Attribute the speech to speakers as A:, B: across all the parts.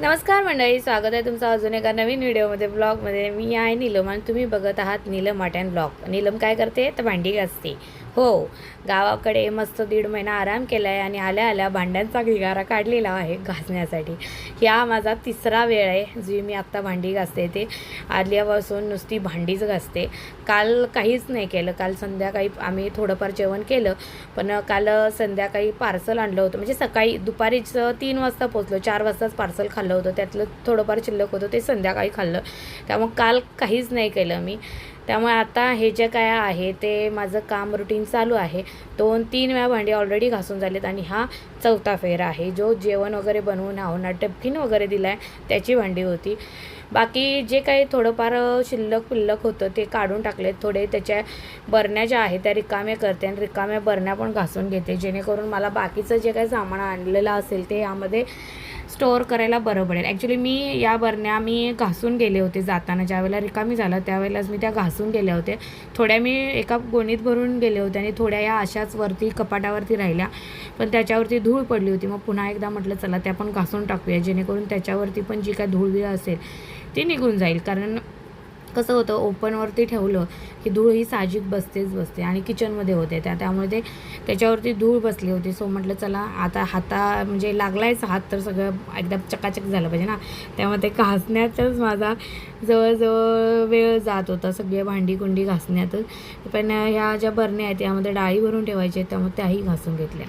A: नमस्कार मंडळी स्वागत आहे तुमचं अजून एका नवीन व्हिडिओमध्ये ब्लॉगमध्ये. मी आहे नीलम आणि तुम्ही बघत आहात Neelam art and blog. Neelam काय करते? तर भांडी घासते. हो गावाकडे मस्त दीड महिना आराम केला आहे आणि आल्या आल्या भांड्यांचा घिगारा काढलेला आहे घासण्यासाठी. ह्या माझा तिसरा वेळ आहे जी मी आत्ता भांडी घासते ते. आल्यापासून नुसती भांडीच घासते. काल काहीच नाही केलं. काल संध्याकाळी आम्ही थोडंफार जेवण केलं पण काल संध्याकाळी पार्सल आणलं होतं. म्हणजे सकाळी दुपारीच तीन वाजता पोचलो चार वाजताच पार्सल खाल्लं होतं. त्यातलं थोडंफार शिल्लक होतं ते संध्याकाळी खाल्लं. त्यामुळे काल काहीच नाही केलं मी. त्यामुळे आता हे जे काय आहे ते माझं काम रुटीन चालू आहे. दोन तीन वेळा भांडी ऑलरेडी घासून झालेत आणि हा चौथा फेरा आहे. जो जेवण वगैरे बनवून हावना टपकिन वगैरे दिला आहे त्याची भांडी होती. बाकी जे काही थोडंफार शिल्लक पिल्लक होतं ते काढून टाकले थोडे त्याच्या बरण्या ज्या आहेत त्या रिकाम्या करते आणि रिकाम्या बरण्या पण घासून घेते. जेणेकरून मला बाकीचं जे काही सामान आणलेलं असेल ते यामध्ये स्टोअर करायला बरं पडेल. ॲक्च्युली मी या बरण्या मी घासून गेले होते जाताना. ज्यावेळेला रिकामी झालं त्यावेळेलाच मी त्या घासून गेल्या होत्या थोड्या मी एका गोणीत भरून गेले होते आणि थोड्या या अशाच वरती कपाटावरती राहिल्या. पण त्याच्यावरती धूळ पडली होती. मग पुन्हा एकदा म्हटलं चला त्या पण घासून टाकूया. जेणेकरून त्याच्यावरती पण जी काय धूळ असेल ती निघून जाईल. कारण कसं होतं ओपनवरती ठेवलं की धूळ ही साहजिक बसतेच बसते आणि किचनमध्ये होते. त्या त्यामुळे ते त्याच्यावरती धूळ बसली होती. सो म्हटलं चला आता हाता म्हणजे लागलायच हात तर सगळं एकदम चकाचक झालं पाहिजे ना. त्यामुळे ते घासण्यातच माझा जवळजवळ वेळ जात होता. सगळे भांडी कुंडी घासण्यातच. पण ह्या ज्या बरण्या आहेत यामध्ये डाळी भरून ठेवायचे आहेत त्यामुळे त्याही घासून घेतल्या.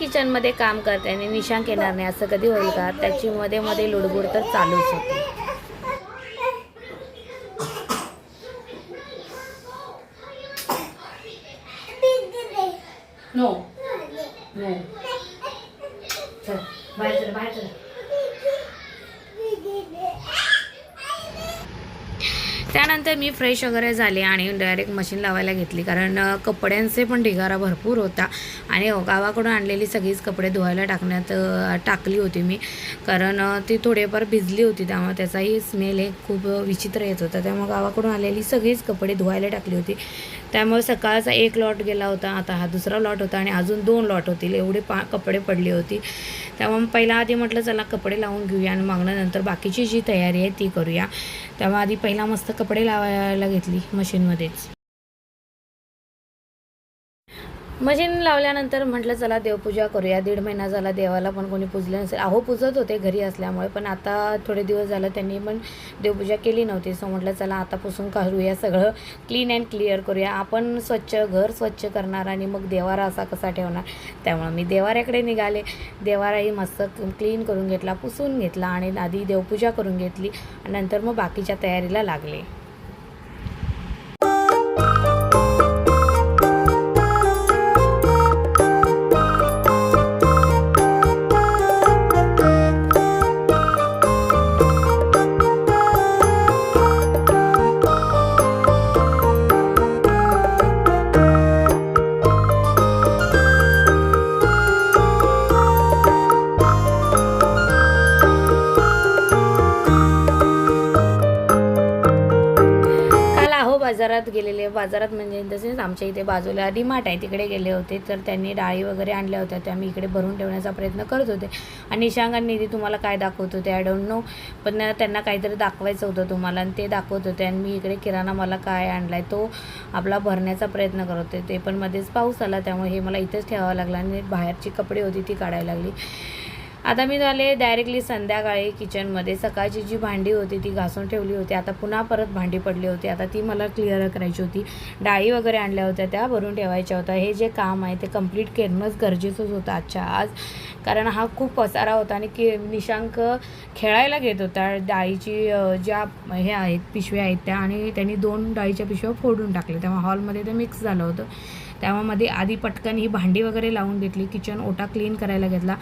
A: किचनमध्ये काम करते आणि निशांक येणार नाही. असं कधी होईल का? त्याची मध्ये मध्ये लुडबुड तर चालूच होती नो नो चल बाहेर चल बाहेर चल त्यानंतर मी फ्रेश वगैरे झाले आणि डायरेक्ट मशीन लावायला घेतली. कारण कपड्यांचे पण ढिगारा भरपूर होता. आणि हो, गावाकडून आणलेली सगळीच कपडे धुवायला टाकण्यात टाकली होती मी. कारण ती थोडेफार भिजली होती त्यामुळे त्याचाही स्मेल हे खूप विचित्र येत होता. त्यामुळे गावाकडून आलेली सगळीच कपडे धुवायला टाकली होती. त्यामुळे सकाळचा एक लॉट गेला होता आता हा दुसरा लॉट होता आणि अजून दोन लॉट होतील एवढे पा कपडे पडली होती. त्यामुळे पहिला आधी म्हटलं चला कपडे लावून घेऊया आणि मागणं नंतर बाकीची जी तयारी आहे ती करूया. तेव्हा आधी पहिला मस्त कपडे लावायला घेतली मशीनमध्येच. मशीन लावल्यानंतर म्हटलं चला देवपूजा करूया. दीड महिना झाला देवाला पण कोणी पूजलं नसेल. अहो पूजत होते घरी असल्यामुळे पण आता थोडे दिवस झालं त्यांनी पण देवपूजा केली नव्हती. सो म्हटलं चला आता पुसून करूया सगळं. क्लीन अँड क्लिअर करूया. आपण स्वच्छ घर स्वच्छ करणार आणि मग देवारा असा कसा ठेवणार? त्यामुळे मी देवाऱ्याकडे निघाले. देवाराही मस्त क्लीन करून घेतला पुसून घेतला आणि आधी देवपूजा करून घेतली. आणि नंतर मग बाकीच्या तयारीला लागले. बाजारात गेलेले बाजारात म्हणजे तसेच आमच्या इथे बाजूला डीमार्ट आहे. तिकडे गेले होते तर त्यांनी डाळी वगैरे आणल्या होत्या. त्या मी इकडे भरून ठेवण्याचा प्रयत्न करत होते. आणि निशांग आणि निधी तुम्हाला काय दाखवत होते? आय डोंट नो पण त्यांना काहीतरी दाखवायचं होतं तुम्हाला आणि ते दाखवत होते. आणि मी इकडे किराणा मला काय आणला आहे तो आपला भरण्याचा प्रयत्न करत होते. ते पण मध्येच पाऊस आला त्यामुळे हे मला इथंच ठेवावं लागलं आणि बाहेरची कपडे होती ती काढायला लागली. आता मी झाले डायरेक्टली संध्याकाळी किचनमध्ये सकाळची जी भांडी होती ती घासून ठेवली होती. आता पुन्हा परत भांडी पडली होती. आता ती मला क्लिअर करायची होती. डाळी वगैरे आणल्या होत्या त्या भरून ठेवायच्या होत्या. हे जे काम आहे ते कंप्लीट करणंच गरजेचंच होतं आजच्या आज. कारण हा खूप पसारा होता आणि के निशांक खेळायला घेत होता. डाळीची ज्या हे आहेत पिशव्या आहेत त्या आणि त्यांनी दोन डाळीच्या पिशव्या फोडून टाकल्या. तेव्हा हॉलमध्ये ते मिक्स झालं होतं. त्यामध्ये आधी पटकन ही भांडी वगैरे लावून घेतली किचन ओटा क्लीन करायला घेतला.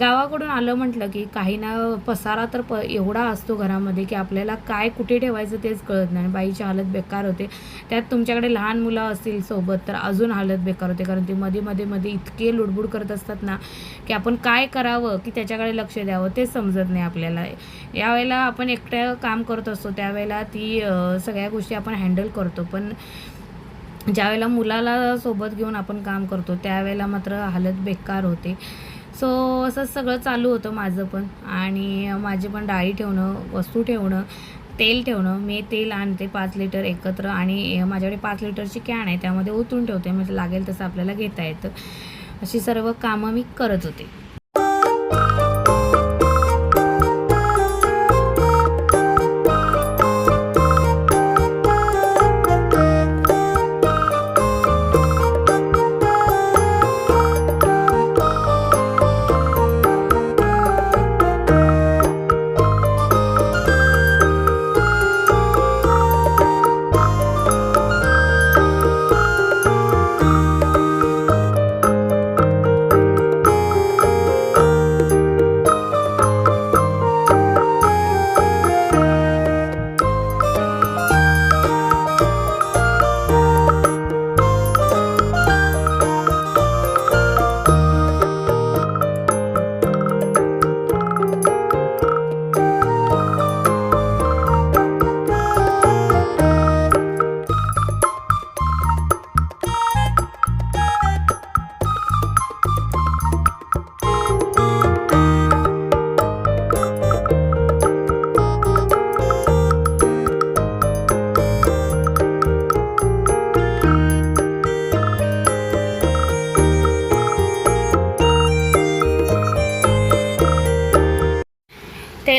A: गावाकडून आलं म्हटलं की काही ना पसारा तर प एवढा असतो घरामध्ये की आपल्याला काय कुठे ठेवायचं तेच कळत नाही. आणि बाईची हालत बेकार होते. त्यात तुमच्याकडे लहान मुलं असतील सोबत तर अजून हालत बेकार होते. कारण ते मध्ये मध्ये मध्ये इतके लुडबुड करत असतात ना की आपण काय करावं की त्याच्याकडे लक्ष द्यावं ते समजत नाही आपल्याला. यावेळेला आपण एकट्या काम करत असतो. त्यावेळेला ती सगळ्या गोष्टी आपण हँडल करतो. पण ज्यावेळेला मुलाला सोबत घेऊन आपण काम करतो त्यावेळेला मात्र हालत बेकार होते. सो असं सगळं चालू होतं माझं पण. आणि माझे पण डाळी ठेवणं वस्तू ठेवणं तेल ठेवणं मी तेल आणते पाच लिटर एकत्र आणि माझ्याकडे पाच लिटरची कॅन आहे त्यामध्ये ओतून ठेवते. म्हणजे लागेल तसं आपल्याला घेता येतं. अशी सर्व कामं मी करत होते.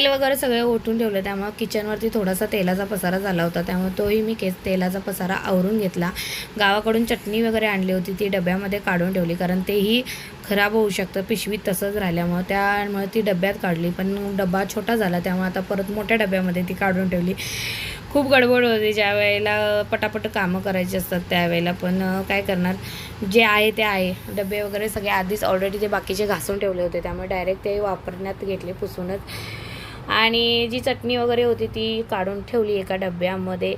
A: तेल वगैरे सगळं ओतून ठेवलं त्यामुळं किचनवरती थोडासा तेलाचा पसारा झाला होता. त्यामुळे तोही मी केस तेलाचा पसारा आवरून घेतला. गावाकडून चटणी वगैरे आणली होती ती डब्यामध्ये काढून ठेवली कारण तेही खराब होऊ शकतं पिशवीत तसंच राहिल्यामुळं. त्यामुळे ती डब्यात काढली पण डब्बा छोटा झाला त्यामुळे आता परत मोठ्या डब्यामध्ये ती काढून ठेवली. खूप गडबड होती ज्या वेळेला पटापट कामं करायची असतात त्यावेळेला. पण काय करणार? जे आहे ते आहे. डबे वगैरे सगळे आधीच ऑलरेडी ते बाकीचे घासून ठेवले होते त्यामुळे डायरेक्ट ते वापरण्यात घेतले पुसूनच. आणि जी चटणी वगैरे होती ती काढून ठेवली एका डब्यामध्ये.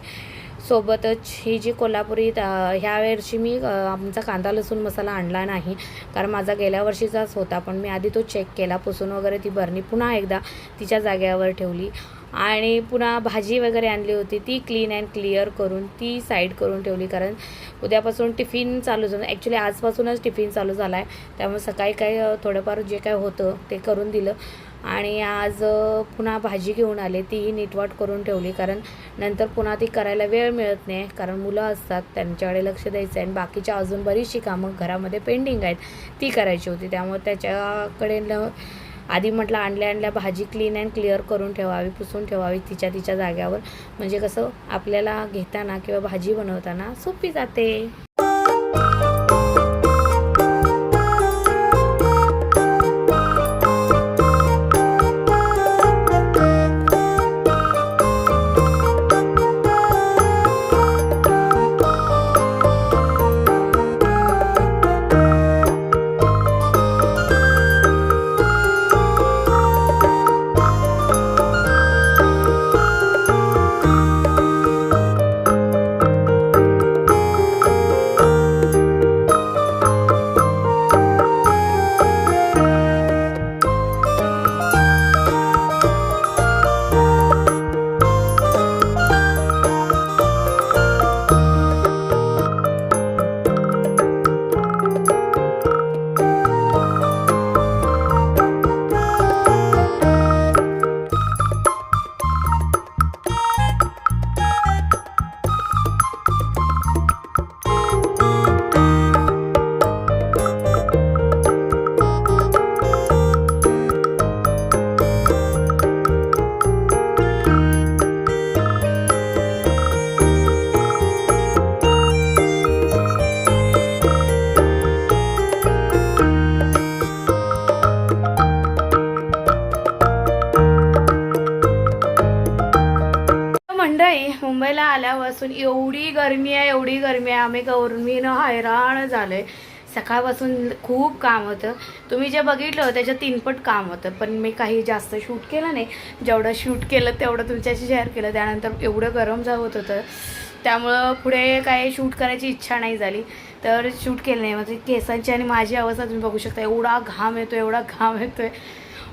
A: सोबतच ही जी कोल्हापुरी ह्या वर्षी मी आमचा कांदा लसूण मसाला आणला नाही. कारण माझा गेल्या वर्षीचाच होता पण मी आधी तो चेक केला. पुसून वगैरे ती बरणी पुन्हा एकदा तिच्या जाग्यावर ठेवली. आणि पुन्हा भाजी वगैरे आणली होती ती क्लीन अँड क्लिअर करून ती साईड करून ठेवली. कारण उद्यापासून टिफिन चालू झालं. ॲक्च्युली आजपासूनच टिफिन चालू झाला आहे त्यामुळे सकाळी काही थोडंफार जे काय होतं ते करून दिलं. आणि आज पुन्हा भाजी घेऊन आले. तीही नीटवाट करून ठेवली. कारण नंतर पुन्हा ती करायला वेळ मिळत नाही. कारण मुलं असतात त्यांच्याकडे लक्ष द्यायचं आहे आणि बाकीच्या अजून बरीचशी कामं घरामध्ये पेंडिंग आहेत ती करायची होती. त्यामुळे त्याच्याकडे न आधी म्हटलं आणल्या आणल्या भाजी क्लीन अँड क्लिअर करून ठेवावी पुसून ठेवावी तिच्या तिच्या जाग्यावर. म्हणजे कसं आपल्याला घेताना किंवा भाजी बनवताना सोपी जाते. सकाळपासून एवढी गरमी आहे एवढी गरमी आहे. आम्ही गरमीनं हैराण झालोय. सकाळपासून खूप काम होतं. तुम्ही जे बघितलं त्याच्यात तीनपट काम होतं. पण मी काही जास्त शूट केलं नाही. जेवढं शूट केलं तेवढं तुमच्याशी शेअर केलं. त्यानंतर एवढं गरम जावत होतं त्यामुळं पुढे काय शूट करायची इच्छा नाही झाली. तर शूट केलं नाही. म्हणजे केसांची आणि माझी अवस्था तुम्ही बघू शकता. एवढा घाम येतो एवढा घाम येतोय.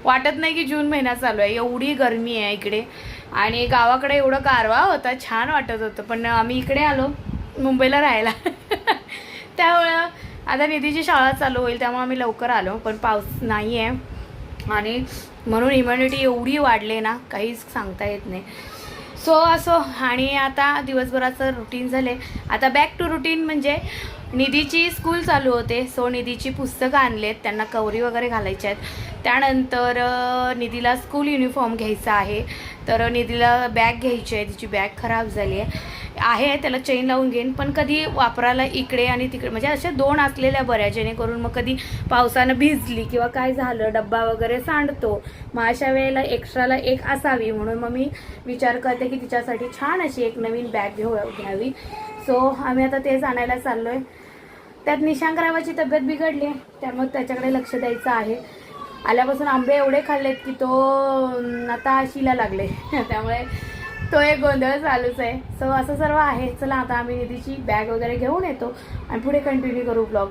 A: वाटत नाही की जून महिना चालू आहे. एवढी गरमी आहे इकडे. आणि गावाकडे एवढं गारवा होता छान वाटत होतं. पण आम्ही इकडे आलो मुंबईला राहायला. त्यामुळं आता निधीची शाळा चालू होईल त्यामुळे आम्ही लवकर आलो पण पाऊस नाही आहे आणि म्हणून इम्युनिटी एवढी वाढली ना काहीच सांगता येत नाही. सो असो आणि आता दिवसभराचं रुटीन झाले आता बॅक टू रुटीन म्हणजे निधीची स्कूल चालू होते. सो निधीची पुस्तकं आणलेत. त्यांना कवरी वगैरे घालायच्या आहेत. त्यानंतर निधीला स्कूल युनिफॉर्म घ्यायचा आहे. तर निधीला बॅग घ्यायची आहे. तिची बॅग खराब झाली आहे. आहे त्याला चेन लावून घेईन. पण कधी वापरायला इकडे आणि तिकडे म्हणजे अशा दोन असलेल्या बऱ्या. जेणेकरून मग कधी पावसानं भिजली किंवा काय झालं डब्बा वगैरे सांडतो. मग अशा वेळेला एक्स्ट्राला एक असावी. म्हणून मग मी विचार करते की तिच्यासाठी छान अशी एक नवीन बॅग घेऊ घ्यावी. सो आम्ही आता तेच आणायला चाललो आहे त्यात निशांकरावाची तब्येत बिघडली. आहे त्यामुळे त्याच्याकडे लक्ष द्यायचं आहे. आल्यापासून आंबे एवढे खाल्लेत की तो आता शिला लागले. त्यामुळे तो एक गोंधळ चालूच आहे. सो असं सर्व आहे. चला आता आम्ही निधीची बॅग वगैरे घेऊन येतो. आणि पुढे कंटिन्यू करू ब्लॉग